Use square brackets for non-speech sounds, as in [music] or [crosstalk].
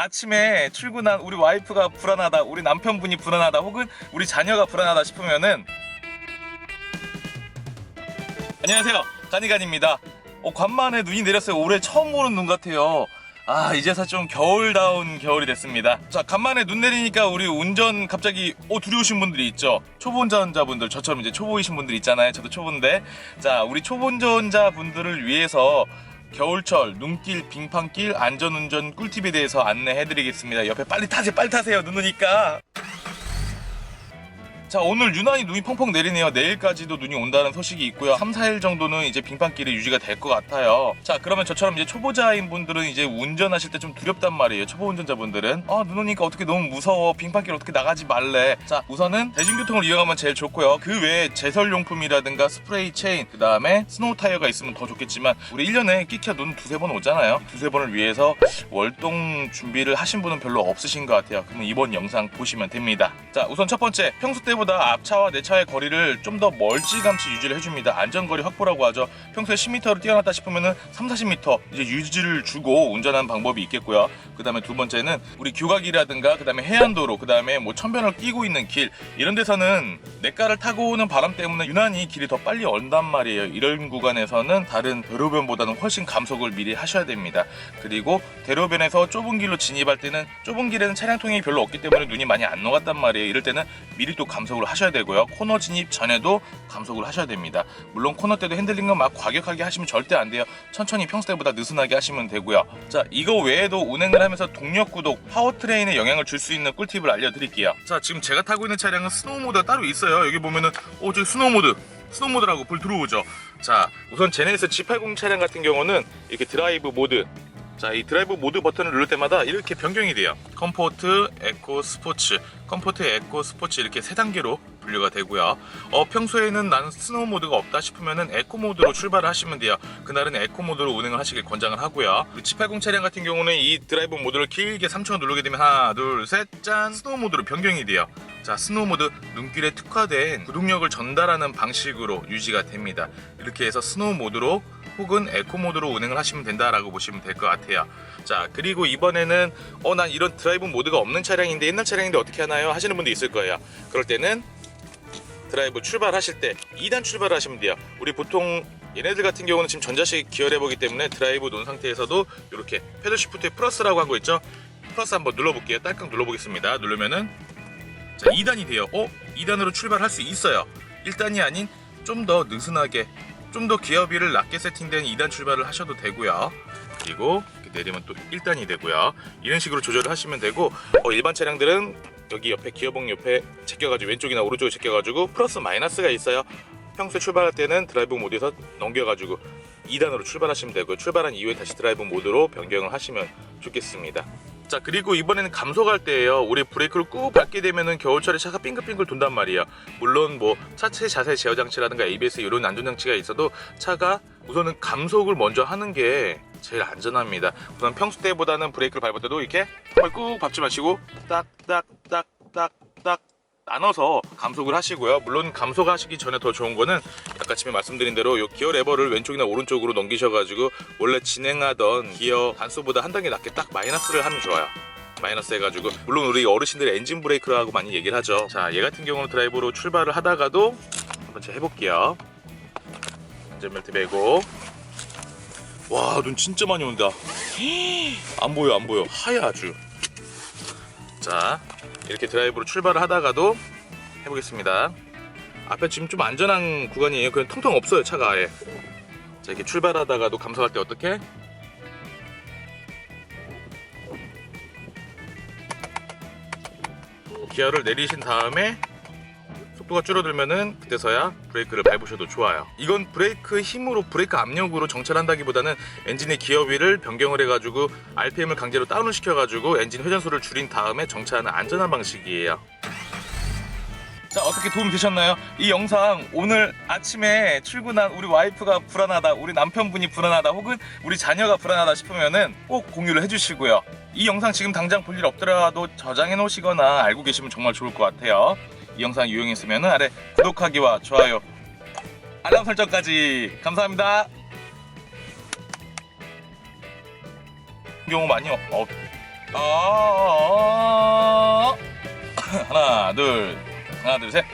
아침에 출근한 우리 와이프가 불안하다, 우리 남편분이 불안하다, 혹은 우리 자녀가 불안하다 싶으면은 안녕하세요, 가니간입니다. 어, 간만에 눈이 내렸어요. 올해 처음 보는 눈 같아요. 아 이제서 좀 겨울다운 겨울이 됐습니다. 자 간만에 눈 내리니까 우리 운전 갑자기 어 두려우신 분들이 있죠. 초보 운전자분들 저처럼 이제 초보이신 분들 있잖아요. 저도 초보인데 자 우리 초보 운전자분들을 위해서 겨울철 눈길 빙판길 안전운전 꿀팁에 대해서 안내해드리겠습니다. 옆에 빨리 타세요 빨리 타세요 눈 오니까. 자 오늘 유난히 눈이 펑펑 내리네요. 내일까지도 눈이 온다는 소식이 있고요. 3, 4일 정도는 이제 빙판길이 유지가 될 것 같아요. 자 그러면 저처럼 이제 초보자인 분들은 이제 운전하실 때 좀 두렵단 말이에요. 초보 운전자분들은. 아 눈 오니까 어떻게 너무 무서워. 빙판길 어떻게 나가지 말래. 자 우선은 대중교통을 이용하면 제일 좋고요. 그 외에 제설용품이라든가 스프레이 체인 그 다음에 스노우 타이어가 있으면 더 좋겠지만 우리 1년에 끼켜 눈 두세 번 오잖아요. 두세 번을 위해서 월동 준비를 하신 분은 별로 없으신 것 같아요. 그러면 이번 영상 보시면 됩니다. 자 우선 첫 번째 평소 때보다 앞차와 내 차의 거리를 좀 더 멀찌감치 유지를 해줍니다. 안전거리 확보라고 하죠. 평소에 10m로 뛰어났다 싶으면은 3, 40m 이제 유지를 주고 운전하는 방법이 있겠고요. 그 다음에 두 번째는 우리 교각이라든가 그 다음에 해안도로 그 다음에 뭐 천변을 끼고 있는 길 이런 데서는 냇가를 타고 오는 바람 때문에 유난히 길이 더 빨리 언단 말이에요. 이런 구간에서는 다른 대로변보다는 훨씬 감속을 미리 하셔야 됩니다. 그리고 대로변에서 좁은 길로 진입할 때는 좁은 길에는 차량 통행이 별로 없기 때문에 눈이 많이 안 녹았단 말이에요. 이럴 때는 미리 또 감속 을 하셔야 되고요. 코너 진입 전에도 감속을 하셔야 됩니다. 물론 코너 때도 핸들링은 막 과격하게 하시면 절대 안 돼요. 천천히 평소 때보다 느슨하게 하시면 되고요. 자 이거 외에도 운행을 하면서 동력 구독 파워트레인에 영향을 줄 수 있는 꿀팁을 알려드릴게요. 자 지금 제가 타고 있는 차량은 스노우 모드가 따로 있어요. 여기 보면은 어 저기 스노우 모드 스노우 모드라고 불 들어오죠. 자 우선 제네시스 G80 차량 같은 경우는 이렇게 드라이브 모드 자, 이 드라이브 모드 버튼을 누를 때마다 이렇게 변경이 돼요. 컴포트, 에코, 스포츠, 컴포트, 에코, 스포츠 이렇게 세 단계로 분류가 되고요. 어, 평소에는 나는 스노우 모드가 없다 싶으면은 에코 모드로 출발을 하시면 돼요. 그날은 에코 모드로 운행을 하시길 권장을 하고요. 우리 G80 차량 같은 경우는 이 드라이브 모드를 길게 3초간 누르게 되면 하나, 둘, 셋, 짠! 스노우 모드로 변경이 돼요. 자, 스노우 모드 눈길에 특화된 구동력을 전달하는 방식으로 유지가 됩니다. 이렇게 해서 스노우 모드로 혹은 에코 모드로 운행을 하시면 된다라고 보시면 될 것 같아요. 자, 그리고 이번에는 어, 난 이런 드라이브 모드가 없는 차량인데 옛날 차량인데 어떻게 하나요? 하시는 분도 있을 거예요. 그럴 때는 드라이브 출발하실 때 2단 출발을 하시면 돼요. 우리 보통 얘네들 같은 경우는 지금 전자식 기어를 해보기 때문에 드라이브 놓은 상태에서도 이렇게 패들 시프트에 플러스라고 한 거 있죠? 플러스 한번 눌러볼게요. 딸깍 눌러보겠습니다. 누르면은 자 2단이 돼요. 어? 2단으로 출발할 수 있어요. 1단이 아닌 좀 더 느슨하게 좀 더 기어비를 낮게 세팅된 2단 출발을 하셔도 되고요. 그리고 내리면 또 1단이 되고요. 이런 식으로 조절을 하시면 되고 어, 일반 차량들은 여기 옆에 기어봉 옆에 제껴가지고 왼쪽이나 오른쪽에 제껴가지고 플러스 마이너스가 있어요. 평소에 출발할 때는 드라이브 모드에서 넘겨가지고 2단으로 출발하시면 되고 출발한 이후에 다시 드라이브 모드로 변경을 하시면 좋겠습니다. 자 그리고 이번에는 감속할 때예요. 우리 브레이크를 꾹 밟게 되면은 겨울철에 차가 빙글빙글 돈단 말이에요. 물론 뭐 차체 자세 제어 장치라든가 ABS 이런 안전 장치가 있어도 차가 우선은 감속을 먼저 하는 게 제일 안전합니다. 우선 평소 때보다는 브레이크를 밟을 때도 이렇게 꾹 밟지 마시고 딱딱딱딱딱 나눠서 감속을 하시고요. 물론 감속하시기 전에 더 좋은 거는 아까 전에 말씀드린 대로 이 기어 레버를 왼쪽이나 오른쪽으로 넘기셔가지고 원래 진행하던 기어 단수보다 한 단계 낮게 딱 마이너스를 하면 좋아요. 마이너스 해가지고 물론 우리 어르신들이 엔진 브레이크라고 많이 얘기를 하죠. 자, 얘 같은 경우는 드라이브로 출발을 하다가도 한번 제가 해볼게요. 안전벨트 매고 와, 눈 진짜 많이 온다. 안 보여, 안 보여. 하얘 아주. 자, 이렇게 드라이브로 출발을 하다가도 해보겠습니다. 앞에 지금 좀 안전한 구간이에요. 그냥 텅텅 없어요, 차가 아예. 자, 이렇게 출발하다가도 감속할 때 어떻게? 기어를 내리신 다음에 속도가 줄어들면은 그때서야 브레이크를 밟으셔도 좋아요. 이건 브레이크 힘으로 브레이크 압력으로 정찰한다기보다는 엔진의 기어위를 변경을 해가지고 RPM을 강제로 다운을 시켜가지고 엔진 회전수를 줄인 다음에 정차하는 안전한 방식이에요. 자 어떻게 도움 되셨나요? 이 영상 오늘 아침에 출근한 우리 와이프가 불안하다 우리 남편분이 불안하다 혹은 우리 자녀가 불안하다 싶으면은 꼭 공유를 해주시고요 이 영상 지금 당장 볼 일 없더라도 저장해 놓으시거나 알고 계시면 정말 좋을 것 같아요 이 영상 유용했으면 아래 구독하기와 좋아요 알람 설정까지 감사합니다 경우 많이 어, 어, [coughs] 아, 하나, 둘, 하나, 둘, 셋.